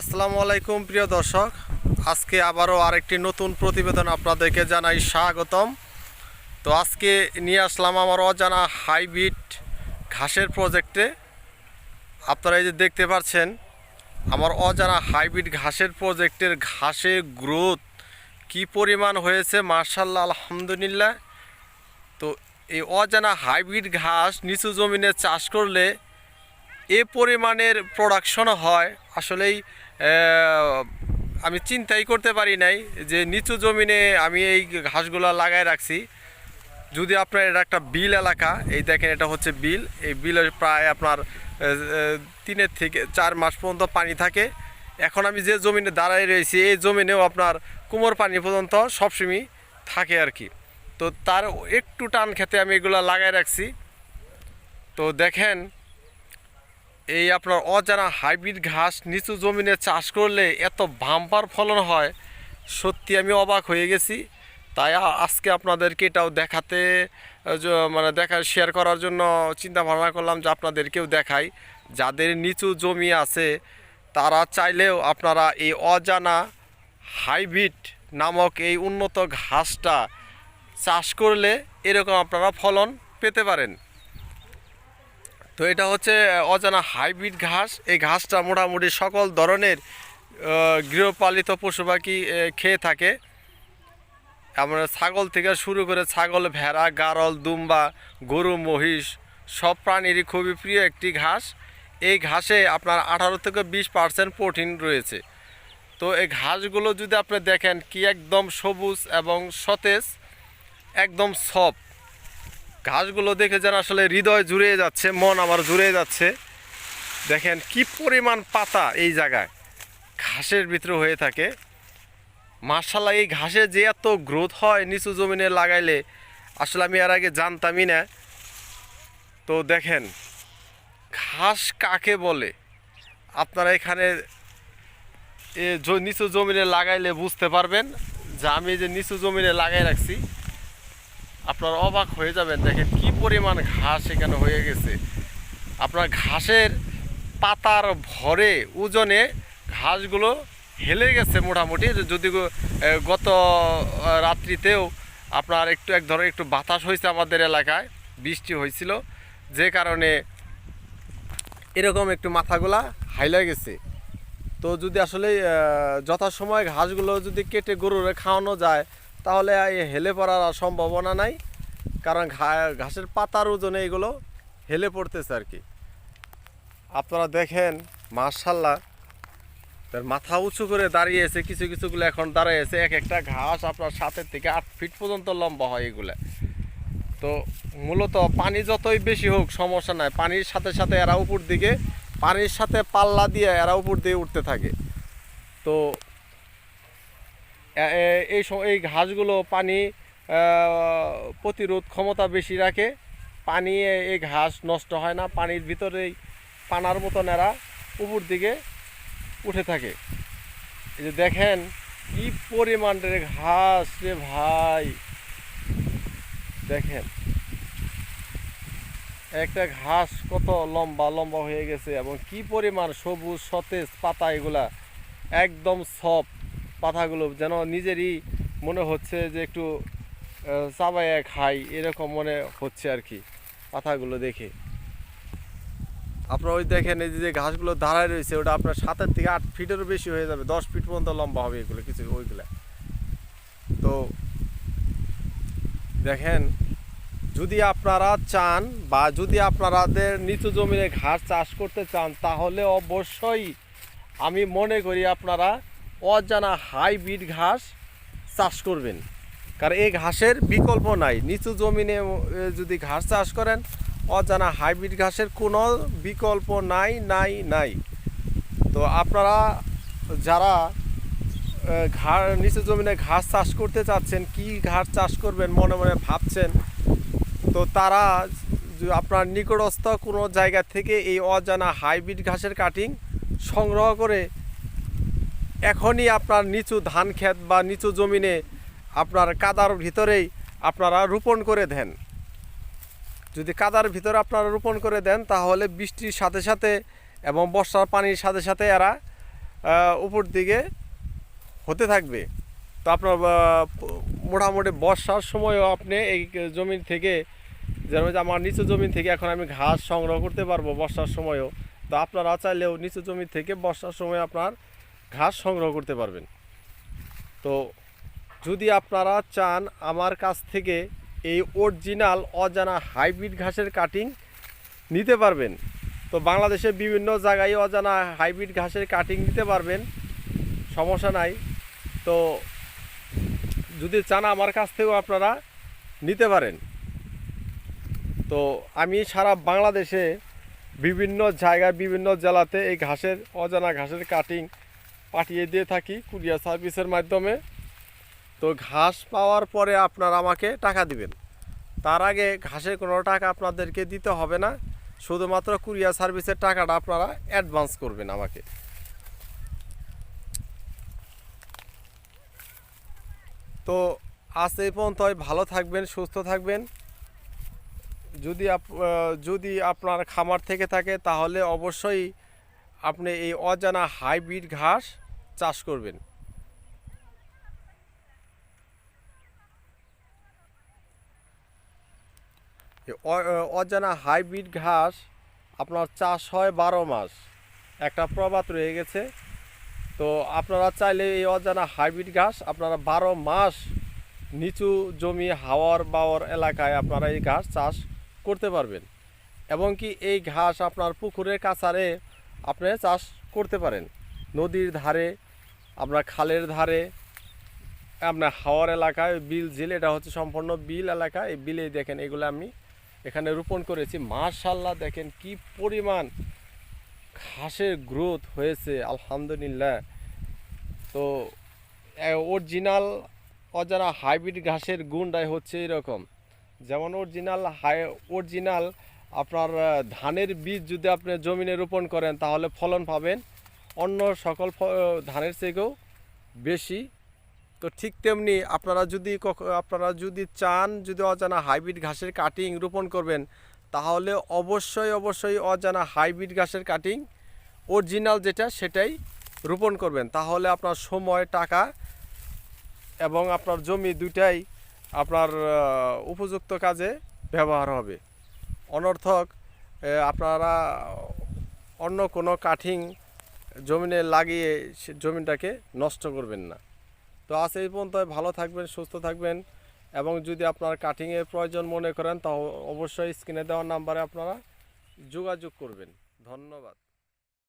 আসসালামু আলাইকুম, প্রিয় দর্শক। আজকে আবারও আরেকটি নতুন প্রতিবেদন আপনাদেরকে জানাই স্বাগতম। তো আজকে নিয়ে আসলাম আমার অজানা হাইব্রিড ঘাসের প্রজেক্টে। আপনারা এই যে দেখতে পাচ্ছেন, আমার অজানা হাইব্রিড ঘাসের প্রজেক্টের ঘাসে গ্রোথ কি পরিমাণ হয়েছে মার্শাল্লাহ আলহামদুলিল্লাহ। তো এই অজানা হাইব্রিড ঘাস নিচু জমিনে চাষ করলে এ পরিমাণের প্রোডাকশন হয়। আসলেই আমি চিন্তাই করতে পারি নাই যে নিচু জমিনে আমি এই ঘাসগুলো লাগায় রাখছি। যদি আপনার এটা একটা বিল এলাকা, এই দেখেন এটা হচ্ছে বিল। এই বিলে প্রায় আপনার তিনের থেকে চার মাস পর্যন্ত পানি থাকে। এখন আমি যে জমিনে দাঁড়ায় রয়েছি, এই জমিনেও আপনার কুমোর পানি পর্যন্ত সবসময় থাকে আর কি। তো তার একটু টান খেতে আমি এগুলো লাগায় রাখছি। তো দেখেন এই আপনার অজানা হাইব্রিড ঘাস নিচু জমিনে চাষ করলে এত বাম্পার ফলন হয়, সত্যি আমি অবাক হয়ে গেছি। তাই আজকে আপনাদেরকে এটাও দেখাতে মানে দেখা শেয়ার করার জন্য চিন্তা ভাবনা করলাম যে আপনাদেরকেও দেখাই। যাদের নিচু জমি আছে, তারা চাইলেও আপনারা এই অজানা হাইব্রিড নামক এই উন্নত ঘাসটা চাষ করলে এরকম আপনারা ফলন পেতে পারেন। তো এটা হচ্ছে অজানা হাইব্রিড ঘাস। এই ঘাসটা মোটামুটি সকল ধরনের গৃহপালিত পশু পাখি খেয়ে থাকে। আমরা ছাগল থেকে শুরু করে ছাগল, ভেড়া, গারল, দুম্বা, গরু, মহিষ, সব প্রাণীরই খুবই প্রিয় একটি ঘাস। এই ঘাসে আপনার আঠারো থেকে বিশ পার্সেন্ট প্রোটিন রয়েছে। তো এই ঘাসগুলো যদি আপনি দেখেন কি একদম সবুজ এবং সতেজ, একদম সফট। ঘাসগুলো দেখে যারা আসলে হৃদয় জুড়ে যাচ্ছে, মন আমার জুড়ে যাচ্ছে, দেখেন কি পরিমাণ পাতা এই জায়গায়। ঘাসের ভিতরে হয়ে থাকে। মার্শাল্লাহ এই ঘাসে যে এত গ্রোথ হয় নিচু জমিনে লাগাইলে, আসলে আমি এর আগে জানতামই না। তো দেখেন, ঘাস কাকে বলে? আপনারা এখানে নিচু জমিনে লাগাইলে বুঝতে পারবেন যে আমি যে নিচু জমিনে লাগাই রাখছি আপনারা অবাক হয়ে যাবেন, দেখেন কি পরিমাণ ঘাস এখানে হয়ে গেছে। আপনার ঘাসের পাতার ভরে ওজনে ঘাসগুলো হেলে গেছে মোটামুটি। যদি গত রাত্রিতেও আপনার একটু, এক ধরনের একটু বাতাস হয়েছে আমাদের এলাকায়, বৃষ্টি হয়েছিল, যে কারণে এরকম একটু মাথাগুলা হাইলা গেছে। তো যদি আসলে যথাসময়ে ঘাসগুলো যদি কেটে গরুরে খাওয়ানো যায় তাহলে হেলে পড়ার আর সম্ভাবনা নাই। কারণ ঘাসের পাতার ওজনে এগুলো হেলে পড়তেছে আর কি। আপনারা দেখেন মার্শাল্লাহ তার মাথা উঁচু করে দাঁড়িয়েছে কিছু কিছুগুলো এখন দাঁড়িয়েছে এক একটা ঘাস আপনার সাতের থেকে আট ফিট পর্যন্ত লম্বা হয় এগুলা। তো মূলত পানি যতই বেশি হোক, সমস্যা নাই। পানির সাথে সাথে এরা উপর দিকে, পানির সাথে পাল্লা দিয়ে এরা উপর দিয়ে উঠতে থাকে। তো এই এই ঘাসগুলো পানি প্রতিরোধ ক্ষমতা বেশি রাখে। পানি এই ঘাস নষ্ট হয় না। পানির ভিতরেই পানার মতন এরা উপর দিকে উঠে থাকে। এই যে দেখেন, কি পরিমাণের ঘাস রে ভাই। দেখেন, একটা ঘাস কত লম্বা লম্বা হয়ে গেছে এবং কি পরিমাণ সবুজ, সতেজ পাতা এগুলা, একদম সব পাতাগুলো যেন নিজেরই মনে হচ্ছে যে একটু আহ, চাবাইয়া খাই এরকম মনে হচ্ছে আর কি পাতাগুলো দেখে। আপনারা ওই দেখেন এই যে ঘাসগুলো দাঁড়ায় রয়েছে ওটা আপনার সাতের থেকে আট ফিটেরও বেশি হয়ে যাবে দশ ফিট পর্যন্ত লম্বা হবে এগুলো কিছু ওইগুলো। তো দেখেন যদি আপনারা চান বা যদি আপনারাদের নিচু জমিনে ঘাস চাষ করতে চান তাহলে অবশ্যই আমি মনে করি আপনারা অজানা হাইব্রিড ঘাস চাষ করবেন। কারণ এই ঘাসের বিকল্প নাই। নিচু জমিনে যদি ঘাস চাষ করেন, অজানা হাইব্রিড ঘাসের কোনো বিকল্প নাই নাই নাই। তো আপনারা যারা ঘা, নিচু জমিনে ঘাস চাষ করতে চাচ্ছেন, কি ঘাস চাষ করবেন মনে মনে ভাবছেন, তো তারা আপনার নিকটস্থ কোনো জায়গা থেকে এই অজানা হাইব্রিড ঘাসের কাটিং সংগ্রহ করে এখনই আপনার নিচু ধান ক্ষেত বা নিচু জমিনে আপনার কাদার ভিতরেই আপনারা রোপণ করে দেন। যদি কাদার ভিতরে আপনারা রোপণ করে দেন, তাহলে বৃষ্টির সাথে সাথে এবং বর্ষার পানির সাথে সাথে এরা উপর দিকে হতে থাকবে। তো আপনার মোটামুটি বর্ষার সময়ও আপনি এই জমি থেকে যেমন আমার নিচু জমি থেকে এখন আমি ঘাস সংগ্রহ করতে পারব বর্ষার সময়ও। তো আপনারা চাইলেও নিচু জমি থেকে বর্ষার সময় আপনার ঘাস সংগ্রহ করতে পারবেন। তো যদি আপনারা চান আমার কাছ থেকে এই অরিজিনাল, অজানা হাইব্রিড ঘাসের কাটিং নিতে পারবেন, তো বাংলাদেশে বিভিন্ন জায়গায় অজানা হাইব্রিড ঘাসের কাটিং নিতে পারবেন, সমস্যা নাই। তো যদি চান আমার কাছ থেকেও আপনারা নিতে পারেন। তো আমি সারা বাংলাদেশে বিভিন্ন জায়গায়, বিভিন্ন জেলাতে এই ঘাসের, অজানা ঘাসের কাটিং পাঠিয়ে দিয়ে থাকি কুরিয়ার সার্ভিসের মাধ্যমে। তো ঘাস পাওয়ার পরে আপনারা আমাকে টাকা দিবেন। তার আগে ঘাসের কোনো টাকা আপনাদেরকে দিতে হবে না। শুধুমাত্র কুরিয়ার সার্ভিসের টাকাটা আপনারা অ্যাডভান্স করবেন আমাকে। তো আজ এই পর্যন্তই। ভালো থাকবেন, সুস্থ থাকবেন। যদি আপ- যদি আপনার খামার থেকে থাকে, তাহলে অবশ্যই আপনি এই অজানা হাইব্রিড ঘাস চাষ করবেন। অজানা হাইব্রিড ঘাস আপনার চাষ হয় বারো মাস। একটা প্রবাদ রয়ে গেছে। তো আপনারা চাইলে এই অজানা হাইব্রিড ঘাস আপনারা বারো মাস নিচু জমি হাওয়ার বাওয়ার এলাকায় আপনারা এই ঘাস চাষ করতে পারবেন। এবং কি এই ঘাস আপনার পুকুরের কাছারে আপনি চাষ করতে পারেন। নদীর ধারে, আপনার খালের ধারে, আপনার হাওয়ার এলাকায় বিল ঝিল এটা হচ্ছে সম্পূর্ণ বিল এলাকা। এই বিলেই দেখেন, এগুলো আমি এখানে রোপণ করেছি। মার্শাল্লাহ দেখেন কি পরিমাণ ঘাসের গ্রোথ হয়েছে, আলহামদুলিল্লাহ। তো অরিজিনাল অজানা হাইব্রিড ঘাসের গুণটাই হচ্ছে এরকম। যেমন অরিজিনাল হাই, অরিজিনাল আপনার ধানের বীজ যদি আপনি জমিনে রোপণ করেন, তাহলে ফলন পাবেন। অন্য সকল ধানের থেকেও বেশি। তো ঠিক তেমনি আপনারা যদি আপনারা যদি চান, যদি অজানা হাইব্রিড ঘাসের কাটিং রোপণ করবেন, তাহলে অবশ্যই অবশ্যই অজানা হাইব্রিড ঘাসের কাটিং অরিজিনাল যেটা, সেটাই রোপণ করবেন। তাহলে আপনার সময়, টাকা এবং আপনার জমি দুটাই আপনার উপযুক্ত কাজে ব্যবহার হবে। অনর্থক আপনারা অন্য কোনো কাঠিং জমিনে লাগিয়ে সে জমিটাকে নষ্ট করবেন না। তো আজ এই পর্যন্ত ভালো থাকবেন, সুস্থ থাকবেন এবং যদি আপনার কাটিংয়ের প্রয়োজন মনে করেন তা অবশ্যই স্ক্রিনে দেওয়ার নাম্বারে আপনারা যোগাযোগ করবেন। ধন্যবাদ।